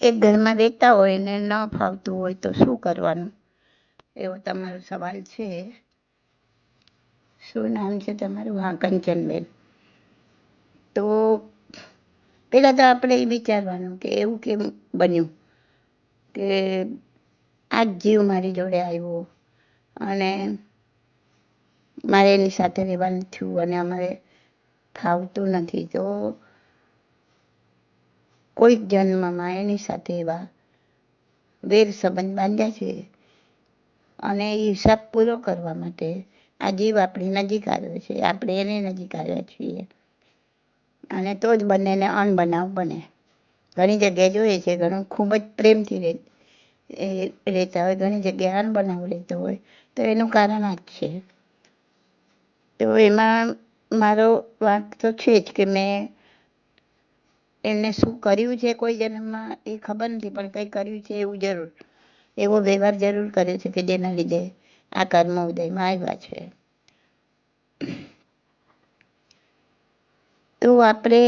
એક ઘરમાં રહેતા હોય ને ન ફાવતું હોય તો શું કરવાનું? એવો તમારો સવાલ છે. શું નામ છે તમારું? હા, કંચનબેન. તો પહેલાં તો આપણે એ વિચારવાનું કે એવું કેમ બન્યું કે આ જ જીવ મારી જોડે આવ્યો અને મારે એની સાથે રહેવાનું થયું અને અમારે ફાવતું નથી. તો કોઈક જન્મમાં એની સાથે એવા વેર સંબંધ બાંધ્યા છે? અને એ હિસાબ પૂરો કરવા માટે આ જીવ આપણી નજીક આવ્યો છે. આપણે એની નજીક આવ્યા છીએ. અને તો જ બંનેને અણબનાવ બને. ઘણી જગ્યાએ જોઈએ છે, ઘણું ખૂબ જ પ્રેમથી રહે એ રહેતા હોય, ઘણી જગ્યાએ અણબનાવ રહેતો હોય. તો એનું કારણ આ જ છે. તો એમાં મારો વાંક તો છે જ કે મેં એમને શું કર્યું છે કોઈ જન્મમાં એ ખબર નથી, પણ કંઈ કર્યું છે એવું જરૂર. એવો વ્યવહાર જરૂર કર્યો છે કે જેના લીધે આ કર્મ ઉદયમાં આવ્યા છે. તો આપણે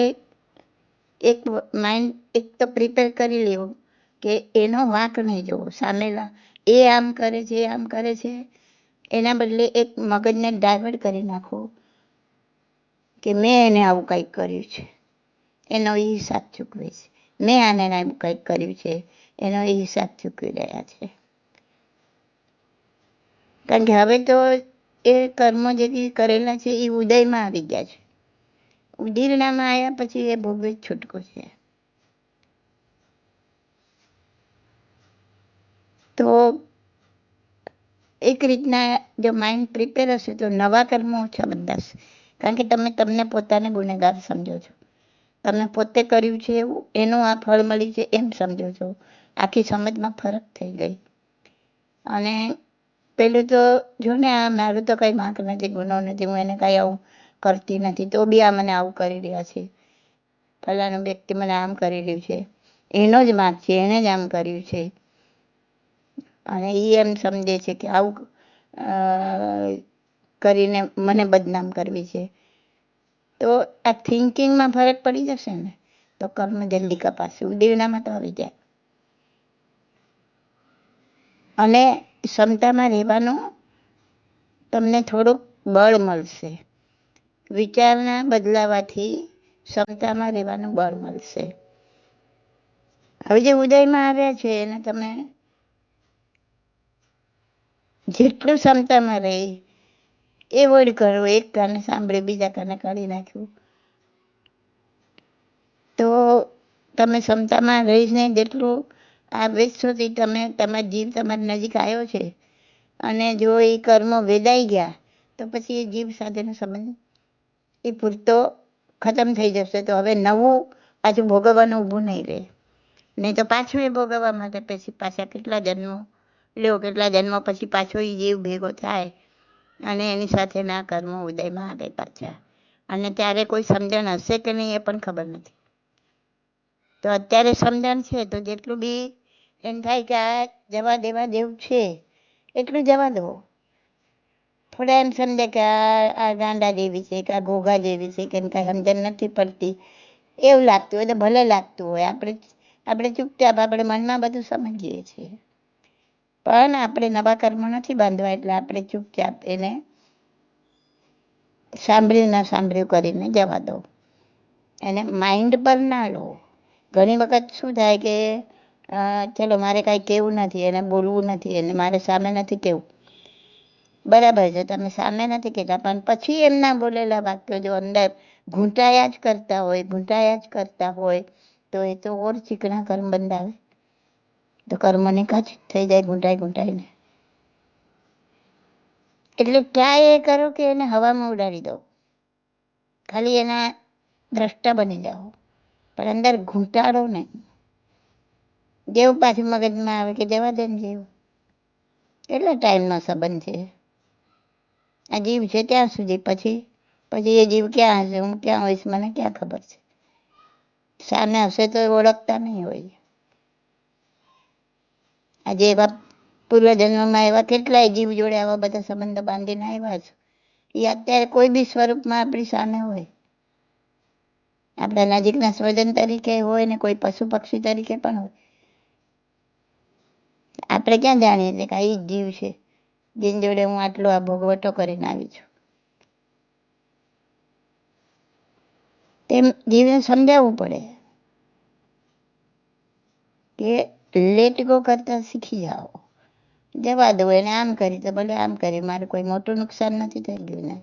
એક માઇન્ડ એક તો પ્રિપેર કરી લેવું કે એનો વાંક નહીં જોવો. સામેલા એ આમ કરે છે આમ કરે છે, એના બદલે એક મગજને ડાયવર્ટ કરી નાખો કે મેં એને આવું કંઈક કર્યું છે. એનો એ હિસાબ ચૂકવે છે. મેં આને એમ કંઈક કર્યું છે, એનો એ હિસાબ ચૂકવી રહ્યા છે. કારણ કે હવે તો એ કર્મો જે કરેલા છે એ ઉદયમાં આવી ગયા છે. ઉદીરણામાં આવ્યા પછી એ ભોગવે છૂટકો છે. તો એક રીતના જો માઇન્ડ પ્રિપેર હશે તો નવા કર્મો ઓછા બંધાશે કારણ કે તમે, તમને પોતાને ગુનેગાર સમજો છો. તમે પોતે કર્યું છે એવું, એનું આ ફળ મળી છે એમ સમજો છો. આખી સમજમાં ફરક થઈ ગઈ. અને પેલું તો જો ને આ મારું તો કંઈ વાંક નથી, ગુનો નથી, હું એને કંઈ આવું કરતી નથી, તો બી આ મને આવું કરી રહ્યા છે. ફલાનું વ્યક્તિ મને આમ કરી રહ્યું છે. એનો જ વાંક છે એણે જ આમ કર્યું છે. અને એ એમ સમજે છે કે આવું કરીને મને બદનામ કરવી છે. તો આ થિંકિંગમાં ફરક પડી જશે ને? તો કર્મ જલ્દી કપાશે ઉદેવનામાં તો આવી જાય. અને ક્ષમતામાં રહેવાનું તમને થોડુંક બળ મળશે. વિચારના બદલાવાથી ક્ષમતામાં રહેવાનું બળ મળશે. હવે જે ઉદયમાં આવ્યા છે, એને તમે જેટલું ક્ષમતામાં રહે એવોઈડ કરો, એક કાને સાંભળે, બીજા કાને કાઢી નાખ્યું તો તમે ક્ષમતામાં રહીને જેટલું આ વેચશોથી તમે, તમારા જીવ તમારી નજીક આવ્યો છે. અને જો એ કર્મો વેદાઈ ગયા, તો પછી એ જીવ સાથેનો સંબંધ એ પૂરતો ખતમ થઈ જશે. તો હવે નવું પાછું ભોગવવાનું ઊભું નહીં રહે. નહીં તો પાછું એ ભોગવવા માટે પછી પાછા કેટલા જન્મો, લ્યો, કેટલા જન્મો પછી પાછો એ જીવ ભેગો થાય. અને એની સાથેના કર્મો ઉદયમાં આવે પાછા. અને ત્યારે કોઈ સમજણ હશે કે નહીં એ પણ ખબર નથી. તો અત્યારે સમજણ છે, તો જેટલું બી એમ થાય કે આ જવા દેવા જેવું છે, એટલું જવા દો. થોડા એમ સમજે કે આ ગાંડા જેવી છે કે આ ઘોઘા જેવી છે કે કાંઈ સમજણ નથી પડતી. એવું લાગતું હોય તો ભલે લાગતું હોય. આપણે આપણે ચૂપચાપ, આપણે મનમાં બધું સમજીએ છીએ. પણ આપણે નવા કર્મ નથી બાંધવા એટલે આપણે ચૂપચાપ એને સાંભળ્યું ના સાંભળ્યું કરીને જવા દો. એને માઇન્ડ પર ના લો. ઘણી વખત શું થાય કે ચલો મારે કાંઈ કહેવું નથી, એને બોલવું નથી, એને મારે સામે નથી કહેવું બરાબર છે, તમે સામે નથી કહેતા પણ પછી એમના બોલેલા વાક્યો જો અંદર ઘૂંટાયા જ કરતા હોય, ઘૂંટાયા જ કરતા હોય, તો એ તો ઓર ચીકણા કર્મ બંધાવે. તો કર્મ કાચ થઈ જાય ઘૂંટાઈ ઘૂંટાઈને એટલે ટ્રાય એ કરો કે એને હવામાં ઉડાડી દો. ખાલી એના દ્રષ્ટા બની જાઓ. પણ અંદર ઘૂંટાડો નહીં. જેવું પાછું મગજમાં આવે કે જવા દે ને જેવું. કેટલા ટાઈમનો સંબંધ છે? આ જીવ છે ત્યાં સુધી પછી પછી એ જીવ ક્યાં હશે? હું ક્યાં હોઈશ? મને ક્યાં ખબર છે? સામે હશે તો ઓળખતા નહીં હોય. આજે એવા પૂર્વજન્મમાં એવા કેટલાય જીવ જોડે આવા બધા સંબંધો બાંધીને આવ્યા છે. એ અત્યારે કોઈ બી સ્વરૂપમાં આપણી સામે હોય. આપણા નજીકના સ્વજન તરીકે હોય ને કોઈ પશુ પક્ષી તરીકે પણ હોય. આપણે ક્યાં જાણીએ છીએ કે આ જીવ છે, જેની જોડે હું આટલો આ ભોગવટો કરીને આવી છું. તેમ જીવને સમજાવવું પડે. કે લેટ ગો કરતા શીખી જાઓ. જવા દો, એને આમ કરી, તો ભલે આમ કરી, મારે કોઈ મોટું નુકસાન નથી થઈ ગયું ને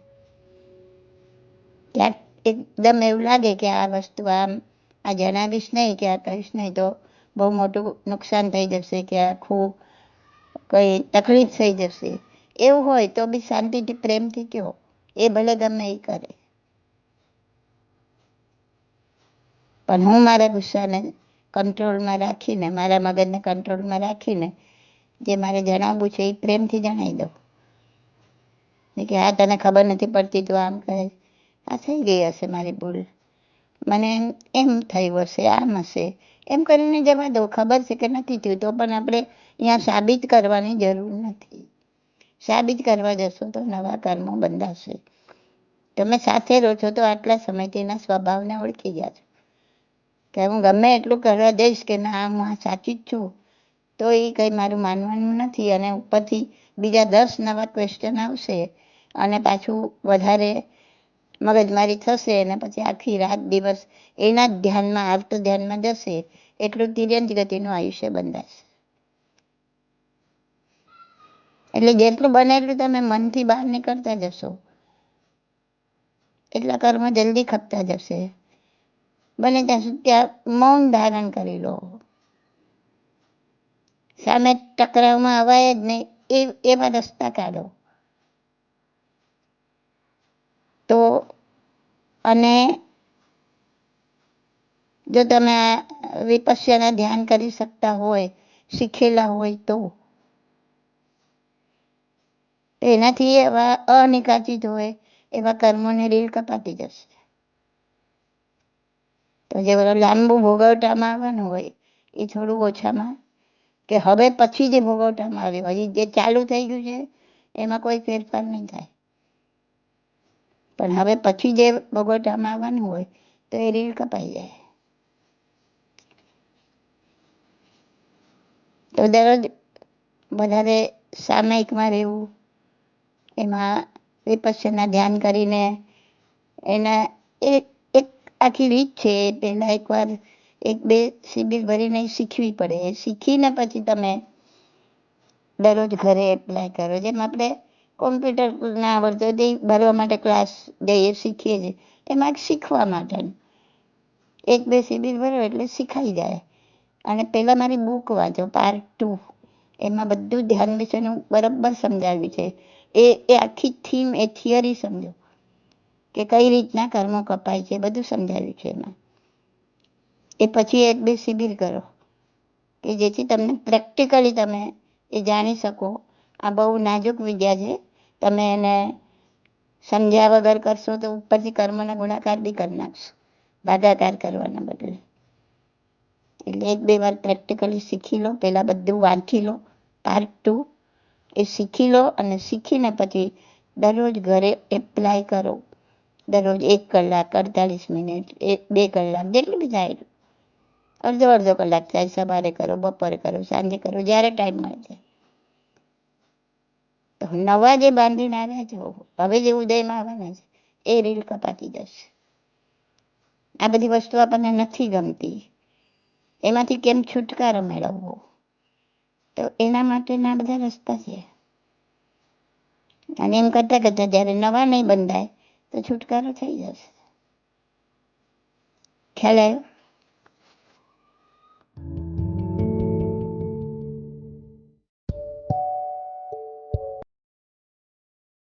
ક્યાંક એકદમ એવું લાગે કે આ વસ્તુ આમ, આ જણાવીશ નહીં કે આ કહીશ નહીં, તો બહુ મોટું નુકસાન થઈ જશે કે આખું કંઈ તકલીફ થઈ જશે. એવું હોય તો બી શાંતિથી, પ્રેમથી કહો. એ ભલે ગમે એ કરે. પણ હું મારા ગુસ્સાને કંટ્રોલમાં રાખીને, મારા મગજને કંટ્રોલમાં રાખીને, જે મારે જણાવવું છે એ પ્રેમથી જણાવી દઉં. કે હા, તને ખબર નથી પડતી તું આમ કહે આ થઈ ગઈ હશે મારી ભૂલ. મને એમ થયું હશે, આમ હશે. એમ કરીને જવા દો, ખબર છે કે નથી થયું, તો પણ આપણે અહીંયા સાબિત કરવાની જરૂર નથી. સાબિત કરવા જશો તો નવા કર્મો બંધાશે. તમે સાથે રહો છો તો આટલા સમયથી એના સ્વભાવને ઓળખી ગયા છો કે હું ગમે એટલું કરવા જઈશ કે ના, હું આ સાચી જ છું, તો એ કંઈ મારું માનવાનું નથી. અને ઉપરથી બીજા દસ નવા ક્વેશ્ચન આવશે અને પાછું વધારે મગજમારી થશે અને પછી આખી રાત દિવસ એના જ ધ્યાનમાં, આવતો ધ્યાનમાં જશે, એટલું તિર્યંત ગતિનું આયુષ્ય બંધાશે. એટલે જેટલું બને એટલું તમે મનથી બહાર નીકળતા જશો. એટલા કર્મ જલ્દી ખપતા જશે. બને ત્યાં સુધી મૌન ધારણ કરી લો. સામે ટકરાવમાં અવાય જ નહીં. એ, એવા રસ્તા કાઢો. તો, અને જો તમે વિપસ્યના ધ્યાન કરી શકતા હોય, શીખેલા હોય તો. એનાથી એવા અનિકાચિત હોય, એવા કર્મોની રીલ કપાતી જશે. તો જે બધા લાંબુ ભોગવટામાં આવવાનું હોય, એ થોડું ઓછામાં કે હવે પછી જે ભોગવટામાં આવ્યો, હજી જે ચાલુ થઈ ગયું છે, એમાં કોઈ ફેરફાર નહીં થાય. પણ હવે પછી જે ભોગવટામાં આવવાનું હોય, તો એ રીલ કપાઈ જાય. તો દરરોજ વધારે સામયિકમાં રહેવું, એમાં વિપસ્યના ધ્યાન કરીને એના એક આખી રીત છે પહેલાં એકવાર એક, બે શિબિર ભરીને શીખવી પડે. શીખીને પછી તમે દરરોજ ઘરે એપ્લાય કરો. જેમ આપણે કોમ્પ્યુટર ના આવડતો ભરવા માટે ક્લાસ જઈએ, શીખીએ છીએ, એમાં શીખવા માટે એક, બે શિબિર ભરો એટલે શીખાઈ જાય. અને પહેલાં મારી બુક વાંચો પાર્ટ ટુ એમાં બધું ધ્યાન વિશેનું બરાબર સમજાવ્યું છે. એ એ આખી થીમ એ થિયરી સમજો. કે કઈ રીતના કર્મો કપાય છે, બધું સમજાવ્યું છે એમાં. એ પછી એક બે શિબિર કરો, કે જેથી તમને પ્રેક્ટિકલી તમે એ જાણી શકો. આ બહુ નાજુક વિદ્યા છે. તમે એને સમજ્યા વગર કરશો તો ઉપરથી કર્મના ગુણાકાર બી કરી નાખશો, ભાગાકાર કરવાના બદલે. એટલે એક બે વાર પ્રેક્ટિકલી શીખી લો પહેલાં બધું વાંચી લો. પાર્ટ ટુ એ શીખી લો અને શીખીને પછી દરરોજ ઘરે એપ્લાય કરો. દરરોજ એક કલાક, અડતાલીસ મિનિટ, એક, બે કલાક જેટલું બી થાય. અડધો અડધો કલાક થાય, સવારે કરો, બપોરે કરો, સાંજે કરો, જ્યારે ટાઈમ મળે છે નવા જે બાંધીને આવ્યા છો હવે જે ઉદયમાં આવવાના છે, એ રીલ કપાતી જશે. આ બધી વસ્તુ આપણને નથી ગમતી. એમાંથી કેમ છુટકારો મેળવવો? તો એના માટેના બધા રસ્તા છે. અને એમ કરતાં કરતાં જ્યારે નવા નહીં બંધાય તો છુટકારો થઈ જશે. ખ્યાલ આવ્યો?